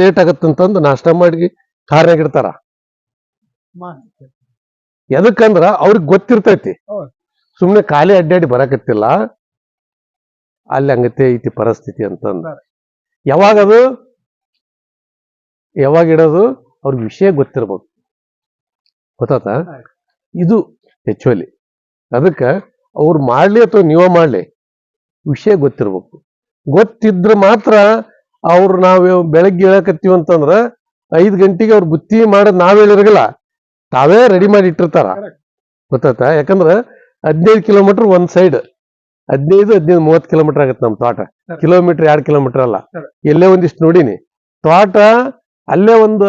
Late ಆಗತ್ತಂತಂದು ನಾಷ್ಟ ಮಾಡಿ ಕಾರ್ನಾಗ ಇಡ್ತಾರ ಎದಕ್ಕಂದ್ರ ಅವ್ರಿಗೆ ಗೊತ್ತಿರ್ತೈತಿ. ಸುಮ್ಮನೆ ಸುಮ್ನೆ ಖಾಲಿ ಅಡ್ಡಾಡಿ ಬರಕತ್ತಿಲ್ಲ. ಅಲ್ಲಿ ಹಂಗತೆ ಐತಿ ಪರಿಸ್ಥಿತಿ ಅಂತಂದ. ಯಾವಾಗದು? ಯಾವಾಗ ಅದು ಯಾವಾಗ ಇಡೋದು? ಅವ್ರಿಗೆ ವಿಷಯ ಗೊತ್ತಿರ್ಬೇಕು ಗೊತ್ತಾತ? ಇದು ಹೆಚ್ಚುವಲಿ. ಅದಕ್ಕೆ ಅವ್ರು ಮಾಡ್ಲಿ ಅಥವಾ ನೀವ ಮಾಡ್ಲಿ. ವಿಷಯ ಗೊತ್ತಿರ್ಬೇಕು. ಗೊತ್ತಿದ್ರೆ ಮಾತ್ರ ಅವ್ರು ನಾವು ಬೆಳಗ್ಗೆ ಹೇಳಕತ್ತೀವಿ ಅಂತಂದ್ರ ಐದ್ ಗಂಟೆಗೆ ಅವ್ರ ಬುತ್ತಿ ಮಾಡೋದ್ ನಾವ್ ಹೇಳಿರಗಿಲ್ಲ. ತಾವೇ ರೆಡಿ ಮಾಡಿ ಇಟ್ಟಿರ್ತಾರ. ಗೊತ್ತಾಯ್ತ? ಯಾಕಂದ್ರ ಹದಿನೈದು ಕಿಲೋಮೀಟರ್ ಒಂದ್ ಸೈಡ್ ಹದಿನೈದು ಹದಿನೈದು ಮೂವತ್ತು ಕಿಲೋಮೀಟರ್ ಆಗತ್ತೆ ನಮ್ ತೋಟ. ಕಿಲೋಮೀಟರ್ ಎರಡ್ ಕಿಲೋಮೀಟರ್ ಅಲ್ಲ. ಎಲ್ಲೇ ಒಂದಿಷ್ಟು ನೋಡಿನಿ. ತೋಟ ಅಲ್ಲೇ ಒಂದು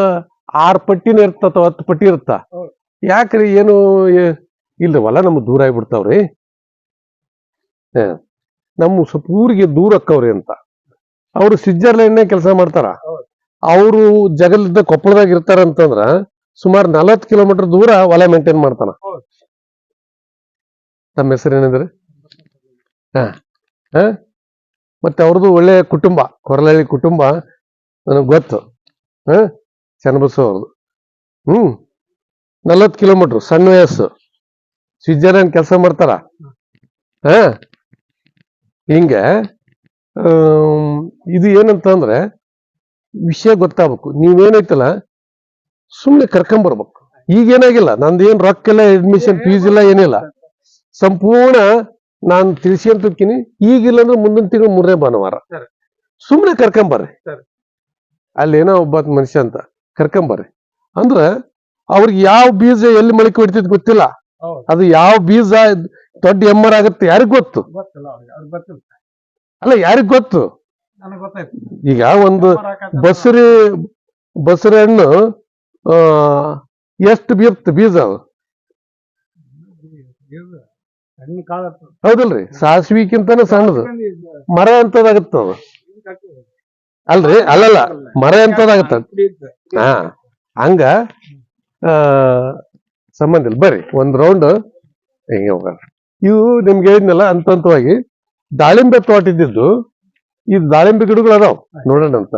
ಆರ್ ಪಟ್ಟಿನ ಇರ್ತ ಅಥವಾ ಹತ್ತು ಪಟ್ಟಿ ಇರುತ್ತ. ಯಾಕ್ರಿ ಏನು ಇಲ್ರಿ ಹೊಲ ನಮ್ಗೆ ದೂರ ಆಗ್ಬಿಡ್ತಾವ್ರಿ. ಹ. ನಮ್ಮ ಸ್ವಲ್ಪ ಊರಿಗೆ ದೂರ ಅಕ್ಕವ್ರಿ ಅಂತ. ಅವರು ಸ್ವಿಟ್ಜರ್ಲೆಂಡ್ ಕೆಲಸ ಮಾಡ್ತಾರ. ಅವರು ಜಗಲದ ಕೊಪ್ಪಳದಾಗ ಇರ್ತಾರ ಅಂತಂದ್ರ ಸುಮಾರು ನಲವತ್ತು ಕಿಲೋಮೀಟರ್ ದೂರ ಹೊಲ ಮೇಂಟೈನ್ ಮಾಡ್ತಾನ. ನಮ್ಮ ತಮ್ಮ ಹೆಸರು ಏನಿದ್ರಿ? ಹ ಹ? ಮತ್ತೆ ಅವ್ರದ್ದು ಒಳ್ಳೆ ಕುಟುಂಬ ಕೊರಲಹಳ್ಳಿ ಕುಟುಂಬ ನನಗೆ ಗೊತ್ತು. ಹ? ಚನ್ನಬಸವ ಅವ್ರದ್ದು ಹ್ಮ್. ನಲವತ್ತು ಕಿಲೋಮೀಟರ್ ಸಣ್ಣ ವಯಸ್ಸು. ಸ್ವಿಟ್ಜರ್ಲೆಂಡ್ ಕೆಲಸ ಮಾಡ್ತಾರ. ಹಾ? ಹಿಂಗೆ ಆಮ್, ಏನಂತ ಅಂದ್ರೆ ವಿಷಯ ಗೊತ್ತಾಗ್ಬೇಕು. ನೀವೇನೈತಲ್ಲ ಸುಮ್ಮನೆ ಕರ್ಕೊಂಬರ್ಬೇಕು ಈಗೇನಾಗಿಲ್ಲ ನಂದು ಏನ್ ರೊಕ್ಕ ಇಲ್ಲ ಅಡ್ಮಿಷನ್ ಫೀಸ್ ಇಲ್ಲ. ಏನಿಲ್ಲ ಸಂಪೂರ್ಣ ನಾನು ತಿಳಿಸಿ ಅಂತ ಹೋಗ್ತೀನಿ. ಈಗಿಲ್ಲ ಅಂದ್ರೆ ಮುಂದಿನ ತಿಂಗಳು ಮೂರನೇ ಭಾನುವಾರ. ಸುಮ್ಮನೆ ಕರ್ಕೊಂಬರ್ರಿ ಅಲ್ಲಿ ಅಲ್ಲೇನೋ ಒಬ್ಬ ಮನುಷ್ಯ ಅಂತ. ಕರ್ಕೊಂಬರ್ರಿ ಅಂದ್ರ ಅವ್ರಿಗೆ ಯಾವ ಬೀಜ ಎಲ್ಲಿ ಮೊಳಕೆ ಹೊಡಿತೈತಿ ಗೊತ್ತಿಲ್ಲ. ಅದು ಯಾವ ಬೀಜ ದೊಡ್ಡ ಎಮ್ಮರ್ ಆಗುತ್ತೆ ಯಾರಿಗ್ ಗೊತ್ತು ಗೊತ್ತಿಲ್ಲ ಅವ್ರಿಗೆ ಅವ್ರಿಗೆ ಗೊತ್ತಿಲ್ಲ ಅಲ್ಲ ಯಾರಿಗ್ ಗೊತ್ತು? ಈಗ ಒಂದು. ಬಸರಿ ಬಸರಿ ಹಣ್ಣು ಎಷ್ಟು ಬೀರ್ತ ಬೀಜ ಇರ್ತದೆ. ಹೌದಲ್ರಿ ಸಾಸಿವಿಕ್ಕಿಂತಾನೆ ಸಣ್ಣದು. ಮರ ಎಂತದಾಗತ್ತ ಅದು? ಅಲ್ರಿ ಅಲ್ಲಲ್ಲ ಮರ ಎಂತದಾಗತ್ತ. ಹಾ ಹಂಗ ಸಂಬಂಧ ಇಲ್ಲ. ಬರ್ರಿ ಒಂದ್ ರೌಂಡ್ ಹಿಂಗೆ ಹೋಗ ಇವು ನಿಮ್ಗೆ ಹೇಳಿದ್ನಲ್ಲ ಹಂತ ಹಂತವಾಗಿ ದಾಳಿಂಬೆ ತೋಟ ಇದ್ದಿದ್ದು ಈ ದಾಳಿಂಬೆ ಗಿಡಗಳು ಅದಾವ. ನೋಡೋಣ ಅಂತ.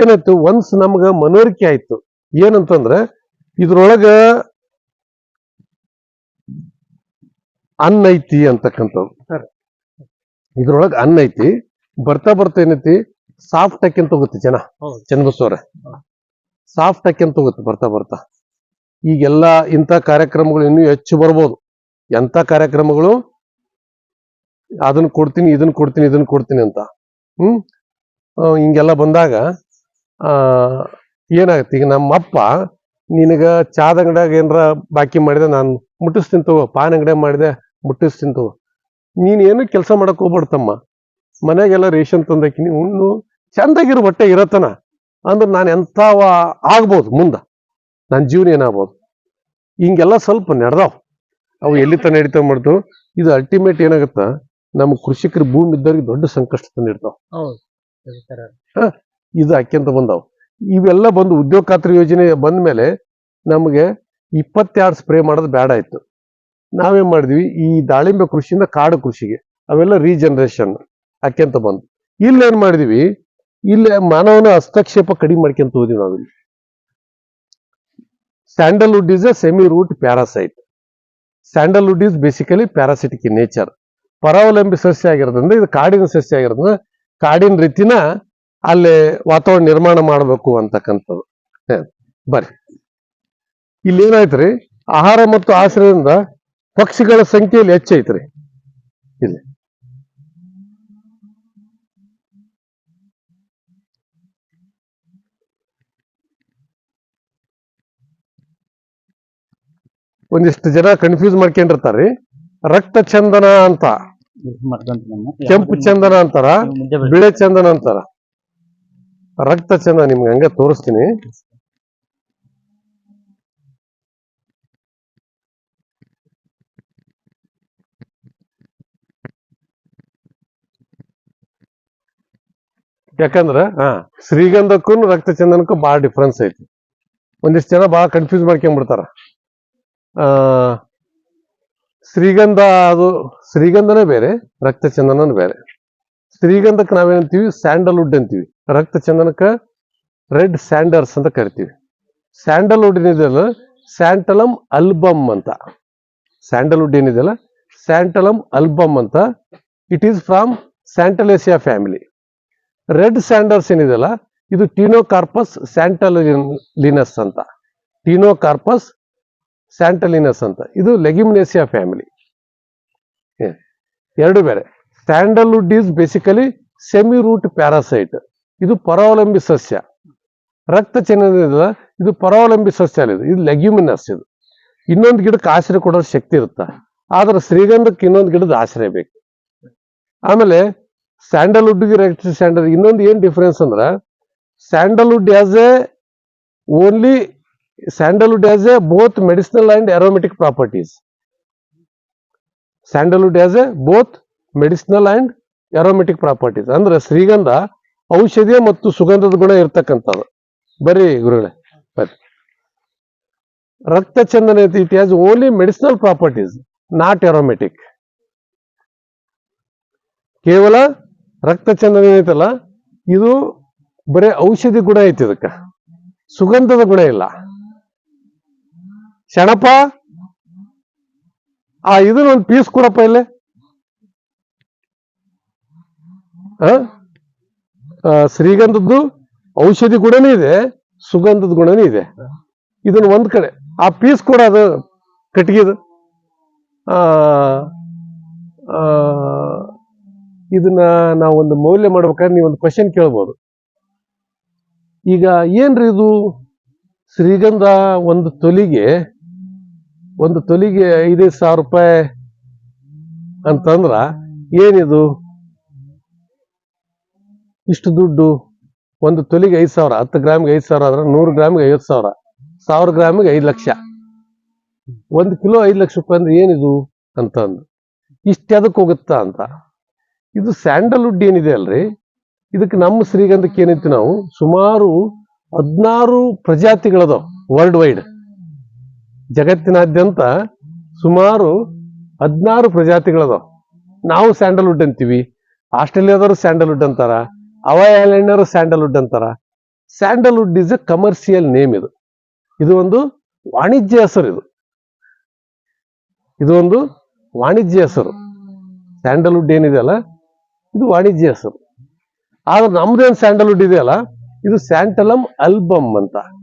ಏನಾಯ್ತು ಒನ್ಸ್ ನಮ್ಗ ಮನವರಿಕೆ ಆಯ್ತು. ಏನಂತಂದ್ರೆ ಇದ್ರೊಳಗ ಅನ್ನ ಐತಿ ಅಂತಕ್ಕಂಥದ್ದು. ಇದ್ರೊಳಗ ಅನ್ನ ಐತಿ. ಬರ್ತಾ ಬರ್ತಾ ಏನೈತಿ ಸಾಫ್ಟ್ ಹಾಕ್ಯಂತ ಹೋಗುತ್ತೆ ಜನ. ಚನ್ನಬಸವರ ಸಾಫ್ಟ್ ಸಾಫ್ಟ್ ಅಂತ ಹೋಗುತ್ತೆ ಬರ್ತಾ ಬರ್ತಾ. ಈಗೆಲ್ಲ ಇಂಥ ಕಾರ್ಯಕ್ರಮಗಳು ಇನ್ನೂ ಹೆಚ್ಚು ಬರ್ಬೋದು. ಎಂಥ ಕಾರ್ಯಕ್ರಮಗಳು? ಅದನ್ನ ಕೊಡ್ತೀನಿ, ಇದನ್ನ ಕೊಡ್ತೀನಿ ಇದನ್ನ ಕೊಡ್ತೀನಿ ಅಂತ. ಹ್ಮ್? ಹಿಂಗೆಲ್ಲ ಬಂದಾಗ, ಆ, ಏನಾಗತ್ತೆ? ಈಗ ನಮ್ಮಪ್ಪ, ನಿನಗ ಚಾದ ಅಂಗಡಿಯಾಗ ಏನಾರ ಬಾಕಿ ಮಾಡಿದೆ, ನಾನು ಮುಟ್ಟಿಸ್ತೀನಿ ತಗೋ, ಪಾನ್ ಅಂಗಡಿಯಾಗ ಮಾಡಿದೆ, ಮುಟ್ಟಿಸ್ತೀನಿ ತಗೋ. ನೀನ್ ಏನು ಕೆಲಸ ಮಾಡಕ್ ಹೋಗ್ಬಾರ್ದಮ್ಮ. ಮನೆಗೆಲ್ಲ ರೇಷನ್ ತಂದಾಕಿನಿ ಉಣ್ಣು ಚಂದಾಗಿರೋ ಹೊಟ್ಟೆ ಇರತನ ಅಂದ್ರೆ ನಾನು ಎಂಥವ ಆಗ್ಬೋದು ಮುಂದ. ನನ್ನ ಜೀವನ ಏನಾಗ್ಬೋದು? ಹಿಂಗೆಲ್ಲ ಸ್ವಲ್ಪ ನಡೆದಾವ್. ಅವು ಎಲ್ಲಿ ತನ ನಡೀತಾವ ಮಾಡ್ತು ಇದು ಅಲ್ಟಿಮೇಟ್ ಏನಾಗತ್ತ? ನಮ್ಮ ಕೃಷಿಕರ ಭೂಮಿ ಇದ್ದವ್ರಿಗೆ ದೊಡ್ಡ ಸಂಕಷ್ಟ ತಂದಿರ್ತಾವ. ಇದು ಅಕ್ಕಿಂತ ಬಂದಾವ್. ಇವೆಲ್ಲ ಬಂದು ಉದ್ಯೋಗ ಖಾತ್ರಿ ಯೋಜನೆ ಬಂದ ಮೇಲೆ ನಮಗೆ ಇಪ್ಪತ್ತೆರಡು ಸ್ಪ್ರೇ ಮಾಡೋದು ಬೇಡ ಆಯ್ತು. ನಾವೇನ್ ಮಾಡಿದ್ವಿ? ಈ ದಾಳಿಂಬೆ ಕೃಷಿಯಿಂದ ಕಾಡು ಕೃಷಿಗೆ ಅವೆಲ್ಲ ರೀಜನರೇಷನ್ ಅಕ್ಕಿಂತ ಬಂದು. ಇಲ್ಲಿ ಏನ್ ಮಾಡಿದ್ವಿ? ಇಲ್ಲಿ ಮಾನವನ ಹಸ್ತಕ್ಷೇಪ ಕಡಿಮೆ ಮಾಡ್ಕೊಂತ ಹೋದ್ವಿ ನಾವಿಲ್ಲಿ. Sandalwood is a semi root parasite. Sandalwood is basically parasitic in nature. ಪರಾವಲಂಬಿ ಸಸ್ಯ ಆಗಿರೋದ್ರಿಂದ ಇದು ಕಾಡಿನ ಸಸ್ಯ ಆಗಿರೋದ್ರಿಂದ ಕಾಡಿನ ರೀತಿನ ಅಲ್ಲಿ ವಾತಾವರಣ ನಿರ್ಮಾಣ ಮಾಡಬೇಕು ಅಂತಕ್ಕಂಥದ್ದು. ಬರ್ರಿ. ಇಲ್ಲಿ ಏನಾಯ್ತ್ರಿ ಆಹಾರ ಮತ್ತು ಆಶ್ರಯದಿಂದ ಪಕ್ಷಿಗಳ ಸಂಖ್ಯೆಯಲ್ಲಿ ಹೆಚ್ಚೈತ್ರಿ ಇಲ್ಲಿ. ಒಂದಿಷ್ಟು ಜನ ಕನ್ಫ್ಯೂಸ್ ಮಾಡ್ಕೊಂಡಿರ್ತಾರ್ರಿ. ರಕ್ತ ಚಂದನ ಅಂತ. ಕೆಂಪು ಚಂದನ ಅಂತಾರ? ಬಿಳೆ ಚಂದನ ಅಂತಾರ? ರಕ್ತ ಚಂದನ ನಿಮ್ಗೆ ಹಂಗ ತೋರಿಸ್ತೀನಿ. ಯಾಕಂದ್ರ ಹಾ ಶ್ರೀಗಂಧಕ್ಕೂ ರಕ್ತ ಚಂದನಕ್ಕೂ ಬಹಳ ಡಿಫ್ರೆನ್ಸ್ ಐತಿ. ಒಂದಿಷ್ಟು ಜನ ಬಹಳ ಕನ್ಫ್ಯೂಸ್ ಮಾಡ್ಕೊಂಡ್ಬಿಡ್ತಾರ ಆ ಶ್ರೀಗಂಧ ಅದು, ಶ್ರೀಗಂಧನೇ ಬೇರೆ ರಕ್ತ ಚಂದನನೇ ಬೇರೆ. ಶ್ರೀಗಂಧಕ್ಕೆ ನಾವೇನಂತೀವಿ ಸ್ಯಾಂಡಲ್ವುಡ್ ಅಂತೀವಿ. ರಕ್ತ ಚಂದನಕ್ಕೆ ರೆಡ್ ಸ್ಯಾಂಡರ್ಸ್ ಅಂತ ಕರಿತೀವಿ. ಸ್ಯಾಂಡಲ್ವುಡ್ ಏನಿದೆಯಲ್ಲ ಸ್ಯಾಂಟಲಮ್ ಅಲ್ಬಮ್ ಅಂತ. ಸ್ಯಾಂಡಲ್ವುಡ್ ಏನಿದೆಯಲ್ಲ ಸ್ಯಾಂಟಲಮ್ ಅಲ್ಬಮ್ ಅಂತ. It is from Santalaceae family red sanders ಏನಿದೆಯಲ್ಲ ಇದು ಟೀನೋಕಾರ್ಪಸ್ ಸ್ಯಾಂಟಲಿನಸ್ ಅಂತ. ಟೀನೋಕಾರ್ಪಸ್ ಸ್ಯಾಂಟಲಿನಸ್ ಅಂತ. ಇದು ಲೆಗಿಮ್ನೇಸಿಯಾ ಫ್ಯಾಮಿಲಿ. ಎರಡು ಬೇರೆ. Sandalwood is basically semi root parasite. ಇದು ಪರಾವಲಂಬಿ ಸಸ್ಯ. ರಕ್ತ ಚೆನ್ನದ ಇದು ಪರಾವಲಂಬಿ ಸಸ್ಯ ಅಲ್ಲ ಇದು. ಇದು ಲೆಗ್ಯುಮಿನಸ್ ಇದು. ಇನ್ನೊಂದು ಗಿಡಕ್ಕೆ ಆಶ್ರಯ ಕೊಡೋ ಶಕ್ತಿ ಇರುತ್ತೆ? ಆದ್ರೆ ಶ್ರೀಗಂಧಕ್ಕೆ ಇನ್ನೊಂದು ಗಿಡದ ಆಶ್ರಯ ಬೇಕು. ಆಮೇಲೆ ಸ್ಯಾಂಡಲ್ವುಡ್ಗೆ ರೆಕ್ಟ್ ಸ್ಯಾಂಡಲ್ ಇನ್ನೊಂದು ಏನು ಡಿಫ್ರೆನ್ಸ್ ಅಂದ್ರೆ, sandalwood has a only sandalwood has a both medicinal and aromatic properties sandalwood has a both medicinal and aromatic properties ಅಂದ್ರೆ ಶ್ರೀಗಂಧ ಔಷಧಿ ಮತ್ತು ಸುಗಂಧದ ಗುಣ ಇರ್ತಕ್ಕಂಥದ್ದು. ಬರೀ ಗುರುಗಳೇ, ಬರ್ರಿ. ರಕ್ತ ಚಂದನ it has only medicinal properties not aromatic. ಕೇವಲ ರಕ್ತ ಚಂದನ ಏನೈತಲ್ಲ, ಇದು ಬರೀ ಔಷಧಿ ಗುಣ ಐತಿ ಇದಕ್ಕ. ಸುಗಂಧದ ಗುಣ ಇಲ್ಲ. ಶಣಪ? ಆ ಇದನ್ನ ಒಂದು ಪೀಸ್ ಕೊಡಪ್ಪ ಇಲ್ಲೇ. ಶ್ರೀಗಂಧದ್ದು ಔಷಧಿ ಗುಣನೂ ಇದೆ ಸುಗಂಧದ ಗುಣನೂ ಇದೆ. ಇದನ್ನ ಒಂದ್ ಕಡೆ. ಆ ಪೀಸ್ ಕೂಡ ಅದು ಆ, ಇದನ್ನ ನಾವು ಒಂದು ಮೌಲ್ಯ ಮಾಡ್ಬೇಕಾದ್ರೆ ನೀವು ಒಂದು ಕ್ವಶನ್ ಕೇಳ್ಬೋದು. ಈಗ ಏನ್ರಿ ಇದು? ಶ್ರೀಗಂಧ ಒಂದು ತೊಲಿಗೆ ಒಂದು ತೊಲಿಗೆ ಐದೈದು ಸಾವಿರ ರೂಪಾಯಿ ಅಂತಂದ್ರ ಏನಿದು? ಇಷ್ಟು ದುಡ್ಡು. ಒಂದು ತೊಲಿಗೆ ಐದು ಸಾವಿರ, ಹತ್ತು ಗ್ರಾಮ್ಗೆ ಐದು ಸಾವಿರ ಆದ್ರೆ ನೂರು ಗ್ರಾಮ್ಗೆ ಐವತ್ತು ಸಾವಿರ ಸಾವಿರ ಗ್ರಾಮಿಗೆ ಐದು ಲಕ್ಷ. ಒಂದು ಕಿಲೋ ಐದು ಲಕ್ಷ ರೂಪಾಯಿ ಅಂದ್ರೆ ಏನಿದು ಅಂತಂದು. ಇಷ್ಟು ಅದಕ್ಕೆ ಹೋಗುತ್ತಾ ಅಂತ. ಇದು ಸ್ಯಾಂಡಲ್ವುಡ್ ಏನಿದೆ ಅಲ್ರಿ? ಇದಕ್ಕೆ ನಮ್ಮ ಶ್ರೀಗಂಧಕ್ಕೆ ಏನಿತ್ತು ನಾವು? ಸುಮಾರು ಹದಿನಾರು ಪ್ರಜಾತಿಗಳದಾವ ವರ್ಲ್ಡ್ ವೈಡ್ ಜಗತ್ತಿನಾದ್ಯಂತ ಸುಮಾರು ಹದಿನಾರು ಪ್ರಜಾತಿಗಳದಾವ. ನಾವು ಸ್ಯಾಂಡಲ್ವುಡ್ ಅಂತೀವಿ. ಆಸ್ಟ್ರೇಲಿಯಾದವರು ಸ್ಯಾಂಡಲ್ವುಡ್ ಅಂತಾರ. ಐಲ್ಯಾಂಡ್ನವರು ಸ್ಯಾಂಡಲ್ವುಡ್ ಅಂತಾರ. Sandalwood is a commercial name ಇದು. ಇದು ಒಂದು ವಾಣಿಜ್ಯ ಹೆಸರು ಇದು. ಇದು ಒಂದು ವಾಣಿಜ್ಯ ಹೆಸರು. ಸ್ಯಾಂಡಲ್ವುಡ್ ಏನಿದೆಯಲ್ಲ ಇದು ವಾಣಿಜ್ಯ ಹೆಸರು. ಆದ್ರೆ ನಮ್ದೇನ್ ಸ್ಯಾಂಡಲ್ವುಡ್ ಇದೆಯಲ್ಲ ಇದು ಸ್ಯಾಂಟಲಮ್ ಆಲ್ಬಮ್ ಅಂತ.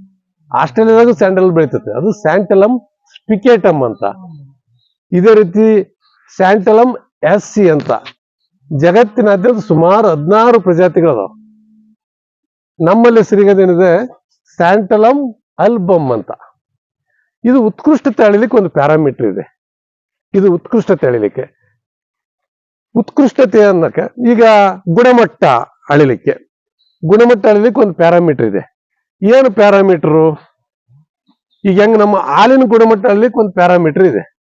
ಆಸ್ಟ್ರೇಲಿಯಾದಾಗೂ ಸ್ಯಾಂಡಲ್ ಬೆಳೀತದೆ ಅದು ಸ್ಯಾಂಟಲಮ್ ಸ್ಪಿಕೇಟಮ್ ಅಂತ. ಇದೇ ರೀತಿ ಸ್ಯಾಂಟಲಮ್ ಎಸ್ ಸಿ ಅಂತ. ಜಗತ್ತಿನಾದ್ಯಂತ ಸುಮಾರು ಹದಿನಾರು ಪ್ರಜಾತಿಗಳದಾವ. ನಮ್ಮಲ್ಲಿ ಸಿರಿಗದೇನಿದೆ ಸ್ಯಾಂಟಲಮ್ ಅಲ್ಬಮ್ ಅಂತ. ಇದು ಉತ್ಕೃಷ್ಟತೆ ಅಳಿಲಿಕ್ಕೆ ಒಂದು ಪ್ಯಾರಾಮೀಟರ್ ಇದೆ. ಇದು ಉತ್ಕೃಷ್ಟತೆ ಅಳಿಲಿಕ್ಕೆ. ಉತ್ಕೃಷ್ಟತೆ ಅನ್ನಕ್ಕೆ ಈಗ ಗುಣಮಟ್ಟ ಅಳಿಲಿಕ್ಕೆ. ಗುಣಮಟ್ಟ ಅಳಿಲಿಕ್ಕೆ ಒಂದು ಪ್ಯಾರಾಮೀಟರ್ ಇದೆ. ಏನು ಪ್ಯಾರಾಮೀಟ್ರು ಈಗ ಹೆಂಗ್ ನಮ್ಮ ಹಾಲಿನ ಗುಣಮಟ್ಟ ಒಂದು ಪ್ಯಾರಾಮೀಟರ್ ಇದೆ.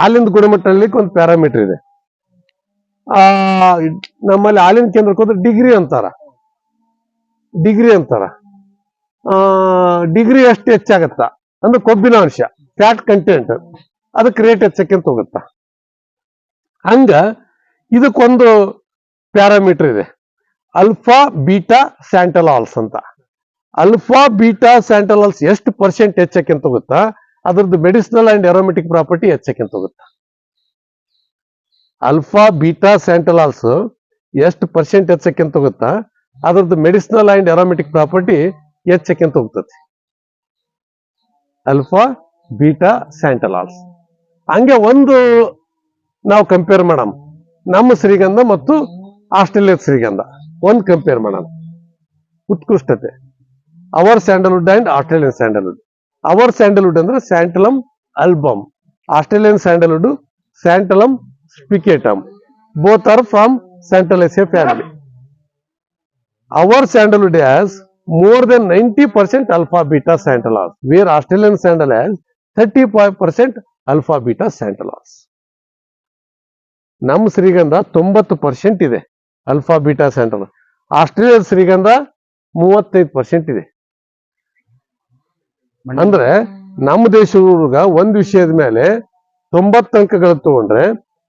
ಹಾಲಿನ ಗುಣಮಟ್ಟ ಒಂದು ಪ್ಯಾರಾಮೀಟರ್ ಇದೆ. ಆ, ನಮ್ಮಲ್ಲಿ ಹಾಲಿನ ಕೇಂದ್ರಕ್ಕೆ ಹೋದ್ರೆ ಡಿಗ್ರಿ ಅಂತಾರ. ಡಿಗ್ರಿ ಅಂತಾರ. ಆ ಡಿಗ್ರಿ ಎಷ್ಟು ಹೆಚ್ಚಾಗತ್ತ. ಅಂದ್ರೆ ಕೊಬ್ಬಿನ ಅಂಶ ಫ್ಯಾಟ್ ಕಂಟೆಂಟ್ ಅದಕ್ಕೆ ರೇಟ್ ಹೆಚ್ಚಕ್ಕಿಂತ ಹೋಗುತ್ತ. ಹಂಗ ಇದಕ್ಕೊಂದು ಪ್ಯಾರಾಮೀಟರ್ ಇದೆ. ಅಲ್ಫಾ ಬೀಟಾ ಸ್ಯಾಂಟಲಾಲ್ಸ್ ಅಂತ. ಅಲ್ಫಾ ಬೀಟಾ ಸ್ಯಾಂಟಲಾಲ್ಸ್ ಎಷ್ಟು ಪರ್ಸೆಂಟ್ ಹೆಚ್ಚಕ್ಕಿಂತ ಹೋಗುತ್ತಾ? ಅದ್ರದ್ದು ಮೆಡಿಸಿನಲ್ ಅಂಡ್ ಎರೋಮೆಟಿಕ್ ಪ್ರಾಪರ್ಟಿ ಹೆಚ್ಚಕ್ಕಿಂತ ಹೋಗುತ್ತಾ? ಅಲ್ಫಾ ಬೀಟಾ ಸ್ಯಾಂಟಲಾಲ್ಸ್ ಎಷ್ಟು ಪರ್ಸೆಂಟ್ ಹೆಚ್ಚಕ್ಕಿಂತ ಹೋಗುತ್ತಾ? ಅದ್ರದ್ದು ಮೆಡಿಸಿನಲ್ ಅಂಡ್ ಎರೋಮೆಟಿಕ್ ಪ್ರಾಪರ್ಟಿ ಹೆಚ್ಚಕ್ಕಿಂತ ಹೋಗ್ತದೆ. ಅಲ್ಫಾ ಬೀಟಾ ಸ್ಯಾಂಟಲಾಲ್ಸ್ ಹಂಗೆ ಒಂದು ನಾವು ಕಂಪೇರ್ ಮಾಡಮ್ ನಮ್ಮ ಶ್ರೀಗಂಧ ಮತ್ತು ಆಸ್ಟ್ರೇಲಿಯಾದ ಶ್ರೀಗಂಧ. ಒಂದು ಕಂಪೇರ್ ಮಾಡೋಣ. ಉತ್ಕೃಷ್ಟತೆ. Our sandalwood and Australian sandalwood our sandalwood ಅಂದ್ರೆ santalum album Australian sandalwood santalum spicatum both are from Santalaceae family our sandalwood has more than 90% alpha beta santalas, where Australian sandal has 35% alpha beta santalas. ನಮ್ಮ ಶ್ರೀಗಂಧ ತೊಂಬತ್ತು percent ಇದೆ alpha beta ಸ್ಯಾಂಟಲ್ Australia ಶ್ರೀಗಂಧ ಮೂವತ್ತೈದು percent ಇದೆ. ಅಂದ್ರೆ ನಮ್ಮ ದೇಶದ ಹುಡುಗ ಒಂದ್ ವಿಷಯದ ಮೇಲೆ ತೊಂಬತ್ ಅಂಕಗಳು ತಗೊಂಡ್ರೆ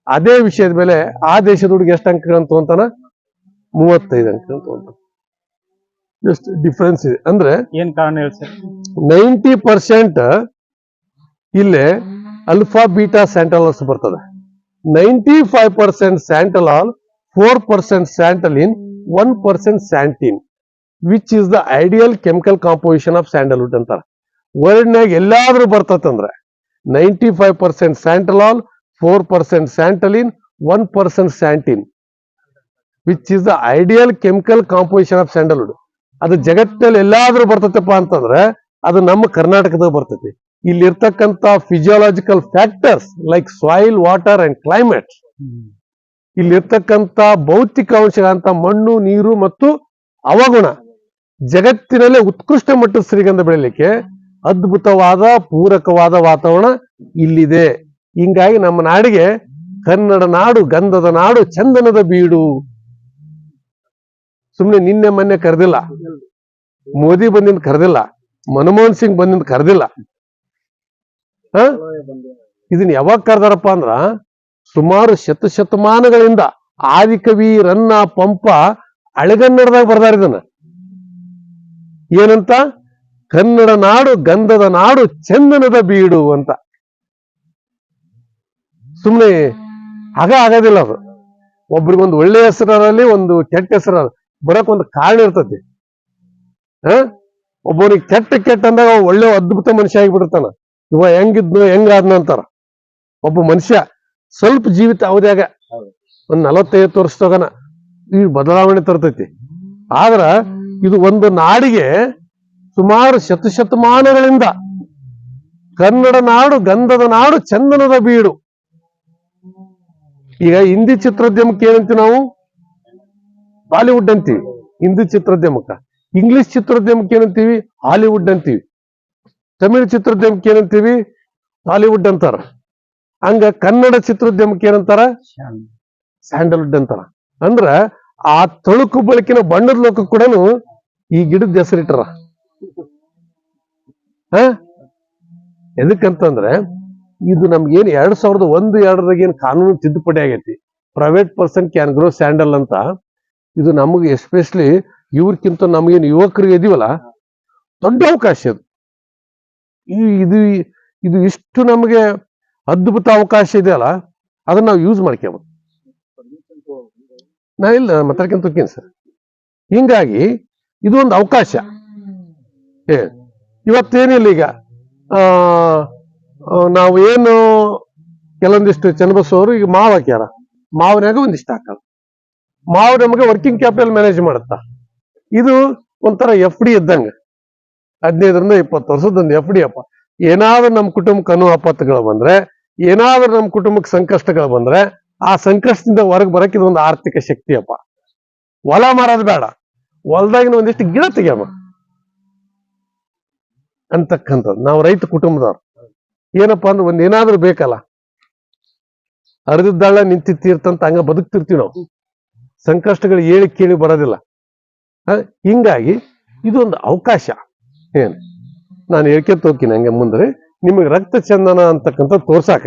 ಅದೇ ವಿಷಯದ ಮೇಲೆ ಆ ದೇಶದ ಹುಡುಗ ಎಷ್ಟು ಅಂಕಗಳನ್ನು ತಗೊಂತಾನ? ಮೂವತ್ತೈದು ಅಂಕಗಳನ್ನು ತಗೊಂತಾನ. ಜಸ್ಟ್ ಡಿಫ್ರೆನ್ಸ್ ಇದೆ. ಅಂದ್ರೆ ಏನ್ ಕಾರಣ ಹೇಳಿ ಸರ್? ನೈಂಟಿ ಪರ್ಸೆಂಟ್ ಇಲ್ಲೇ ಅಲ್ಫಾ ಬೀಟಾ ಸ್ಯಾಂಟಲಾಲ್ಸ್ ಬರ್ತದೆ. Ninety five percent santalol four percent santalin one percent santin which is the ideal chemical composition of sandalwood ಅಂತಾರೆ. ವರ್ಡ್ನಾಗ ಎಲ್ಲಾದ್ರೂ ಬರ್ತದಂದ್ರೆ ninety five percent santalol four percent santalin one percent santin which is the ideal chemical composition of sandalwood ಅದು ಜಗತ್ತಲ್ಲಿ ಎಲ್ಲಾದ್ರೂ ಬರ್ತತಪ್ಪ ಅಂತಂದ್ರೆ ಅದು ನಮ್ಮ ಕರ್ನಾಟಕದಾಗ ಬರ್ತೈತಿ. ಇಲ್ಲಿ physiological factors like soil water and climate ಇಲ್ಲಿ ಇರ್ತಕ್ಕಂತ ಭೌತಿಕ ಅಂಶಗಳಂತ ಮಣ್ಣು, ನೀರು ಮತ್ತು ಅವಗುಣ ಜಗತ್ತಿನಲ್ಲೇ ಉತ್ಕೃಷ್ಟ ಮಟ್ಟದ ಶ್ರೀಗಂಧ ಬೆಳಿಲಿಕ್ಕೆ ಅದ್ಭುತವಾದ, ಪೂರಕವಾದ ವಾತಾವರಣ ಇಲ್ಲಿದೆ. ಹಿಂಗಾಗಿ ನಮ್ಮ ನಾಡಿಗೆ ಕನ್ನಡ ನಾಡು, ಗಂಧದ ನಾಡು, ಚಂದನದ ಬೀಡು. ಸುಮ್ಮನೆ ನಿನ್ನೆ ಮೊನ್ನೆ ಕರೆದಿಲ್ಲ. ಮೋದಿ ಬಂದಿಂದ ಕರೆದಿಲ್ಲ. ಮನಮೋಹನ್ ಸಿಂಗ್ ಬಂದಿಂದ ಕರೆದಿಲ್ಲ. ಹ? ಇದನ್ನ ಯಾವಾಗ ಕರೆದಾರಪ್ಪ ಅಂದ್ರ ಸುಮಾರು ಶತ ಶತಮಾನಗಳಿಂದ ಆದಿಕವಿ ರನ್ನ ಪಂಪ ಅಳೆಗನ್ನಡದಾಗ ಬರ್ದಾರ ಇದನ್ನ. ಏನಂತ? ಕನ್ನಡ ನಾಡು ಗಂಧದ ನಾಡು ಚಂದನದ ಬೀಡು ಅಂತ. ಸುಮ್ನೆ ಆಗ ಆಗೋದಿಲ್ಲ ಅದು. ಒಬ್ರಿಗೊಂದು ಒಳ್ಳೆ ಹೆಸರಲ್ಲಿ ಒಂದು ಕೆಟ್ಟ ಹೆಸರು ಬರಕ್ ಒಂದು ಕಾರಣ ಇರ್ತತಿ ಹ? ಒಬ್ಬನಿಗೆ ಕೆಟ್ಟ ಕೆಟ್ಟ ಅಂದಾಗ ಒಳ್ಳೆ ಅದ್ಭುತ ಮನುಷ್ಯ ಆಗಿಬಿಡ್ತಾನ. ಇವ ಹೆಂಗಿದ್ನು, ಹೆಂಗಾದ್ನ ಅಂತಾರ. ಒಬ್ಬ ಮನುಷ್ಯ ಸ್ವಲ್ಪ ಜೀವಿತ ಅವಧಿಯಾಗ ಒಂದ್ ನಲವತ್ತೈವತ್ತು ತೋರಿಸ್ತೋಗನ ಈ ಬದಲಾವಣೆ ತರ್ತೈತಿ. ಆದ್ರ ಇದು ಒಂದು ನಾಡಿಗೆ ಸುಮಾರು ಶತಶತಮಾನಗಳಿಂದ ಕನ್ನಡ ನಾಡು, ಗಂಧದ ನಾಡು, ಚಂದನದ ಬೀಡು. ಈಗ ಹಿಂದಿ ಚಿತ್ರೋದ್ಯಮಕ್ಕೆ ಏನಂತೀವಿ ನಾವು? ಬಾಲಿವುಡ್ ಅಂತೀವಿ. ಹಿಂದಿ ಚಿತ್ರೋದ್ಯಮಕ್ಕ. ಇಂಗ್ಲಿಷ್ ಚಿತ್ರೋದ್ಯಮಕ್ಕೆ ಏನಂತೀವಿ? ಹಾಲಿವುಡ್ ಅಂತೀವಿ. ತಮಿಳ್ ಚಿತ್ರೋದ್ಯಮಕ್ಕೆ ಏನಂತೀವಿ? ಹಾಲಿವುಡ್ ಅಂತಾರ. ಹಂಗ ಕನ್ನಡ ಚಿತ್ರೋದ್ಯಮಕ್ಕೆ ಏನಂತಾರ? ಸ್ಯಾಂಡಲ್ವುಡ್ ಅಂತಾರ. ಅಂದ್ರ ಆ ತಳುಕು ಬೆಳಕಿನ ಬಣ್ಣದ ಲೋಕ ಕೂಡ ಈ ಗಿಡದ ಹೆಸರಿಟ್ಟಾರ. ಹ? ಎದಕ್ಕಂತಂದ್ರೆ ಇದು ನಮ್ಗೇನು ಎರಡ್ ಸಾವಿರದ ಒಂದು, ಎರಡರಾಗ ಏನು ಕಾನೂನು ತಿದ್ದುಪಡಿ ಆಗೈತಿ. Private person can grow sandal ಅಂತ. ಇದು ನಮಗೆ ಎಸ್ಪೆಷಲಿ ಇವ್ರಕ್ಕಿಂತ ನಮಗೇನು ಯುವಕರಿಗೆ ಇದೀವಲ್ಲ, ದೊಡ್ಡ ಅವಕಾಶ ಇದು ಇದು ಇದು ಇಷ್ಟು ನಮಗೆ ಅದ್ಭುತ ಅವಕಾಶ ಇದೆಯಲ್ಲ ಅದನ್ನ ನಾವು ಯೂಸ್ ಮಾಡ್ಕೋಬೇಕು ನಾ ಇಲ್ಲ ಮಾತಾಡ್ಕೊಂತ ಸರ್. ಹಿಂಗಾಗಿ ಇದು ಒಂದು ಅವಕಾಶ. ಇವತ್ತೇನಿಲ್ಲ ಈಗ? ನಾವು ಏನು ಕೆಲವೊಂದಿಷ್ಟು ಚನ್ನಬಸವರು ಈಗ ಮಾವು ಹಾಕ್ಯಾರ ಮಾವಿನಾಗ ಒಂದಿಷ್ಟು ಹಾಕಲ್ಲ. ಮಾವು ನಮಗೆ ವರ್ಕಿಂಗ್ ಕ್ಯಾಪಿಟಲ್ ಮ್ಯಾನೇಜ್ ಮಾಡುತ್ತ. ಇದು ಒಂಥರ ಎಫ್ ಡಿ ಇದ್ದಂಗ. ಹದಿನೈದರಿಂದ ಇಪ್ಪತ್ತು ವರ್ಷದ ಒಂದು ಎಫ್ ಡಿ ಅಪ್ಪ. ಏನಾದ್ರೂ ನಮ್ಮ ಕುಟುಂಬಕ್ಕೆ ಅನು ಆಪತ್ತುಗಳು ಬಂದ್ರೆ, ಏನಾದ್ರೂ ನಮ್ಮ ಕುಟುಂಬಕ್ಕೆ ಸಂಕಷ್ಟಗಳು ಬಂದ್ರೆ, ಆ ಸಂಕಷ್ಟದಿಂದ ಹೊರಗೆ ಬರಕ್ಕೆ ಇದೊಂದು ಆರ್ಥಿಕ ಶಕ್ತಿ ಅಪ್ಪ. ಹೊಲ ಮಾರೋದು ಬೇಡ. ಹೊಲದಾಗಿನ ಒಂದಿಷ್ಟು ಗಿಡ ತೆಗಿಯಮ್ಮ. ಅಂತಕ್ಕಂಥದ್ದು ನಾವು ರೈತ ಕುಟುಂಬದವ್ರು. ಏನಪ್ಪಾ ಅಂದ್ರೆ ಒಂದ್ ಏನಾದ್ರೂ ಬೇಕಲ್ಲ. ಹರಿದಿದ್ದಾಳ ನಿಂತಿರ್ತೀರ್ತಂತ ಹಂಗ ಬದುಕ್ತಿರ್ತೀವಿ ನಾವು. ಸಂಕಷ್ಟಗಳು ಹೇಳಿ ಕೇಳಿ ಬರೋದಿಲ್ಲ. ಹಿಂಗಾಗಿ ಹಿಂಗಾಗಿ ಇದೊಂದು ಅವಕಾಶ. ಏನ್? ನಾನು ಹೇಳ್ಕೆ ಹೋಗ್ತೀನಿ ಹಂಗೆ ಮುಂದೆ. ನಿಮಗೆ ರಕ್ತ ಚಂದನ ಅಂತಕ್ಕಂಥ ತೋರ್ಸಾಕ.